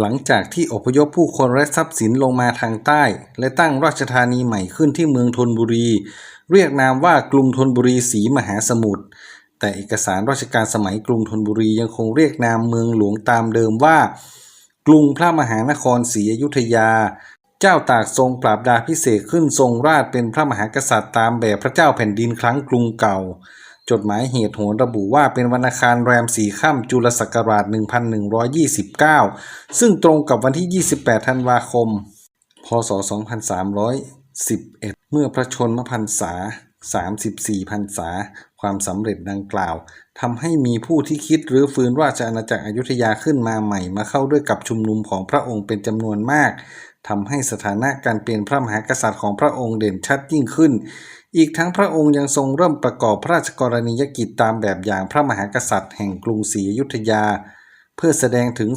หลังจากที่อพยพผู้คนและทรัพย์สินลงมาทางใต้ และตั้งราชธานีใหม่ขึ้นที่เมืองธนบุรี เรียกนามว่ากรุงธนบุรีศรีมหาสมุทรแต่เอกสารราชการสมัยกรุงธนบุรียังคงเรียกนามเมืองหลวงตามเดิมว่า กรุงพระมหานครศรีอยุธยา เจ้าตากทรงปราบดาพิเศษขึ้นทรงราชเป็นพระมหากษัตริย์ตามแบบพระเจ้าแผ่นดินครั้งกรุงเก่า จดหมายเหตุโหนระบุว่าเป็นวันอังคารแรมสี่ค่ำจุลศักราช 1129 ซึ่งตรงกับวันที่ 28 ธันวาคม พศ 2311 เมื่อพระชนมพรรษา34พรรษา ความสำเร็จดังกล่าวทำให้มีผู้ที่คิดรื้อฟื้นราชอาณาจักรอยุธยาขึ้นมาใหม่มาเข้าด้วยกับชุมนุมของพระองค์เป็นจำนวนมากทำให้สถานะการเป็นพระมหากษัตริย์ของพระองค์เด่นชัดยิ่งขึ้น อีกทั้งพระองค์ยังทรงเริ่มประกอบพระราชกรณียกิจตามแบบอย่างพระมหากษัตริย์แห่งกรุงศรีอยุธยา เพื่อแสดงถึง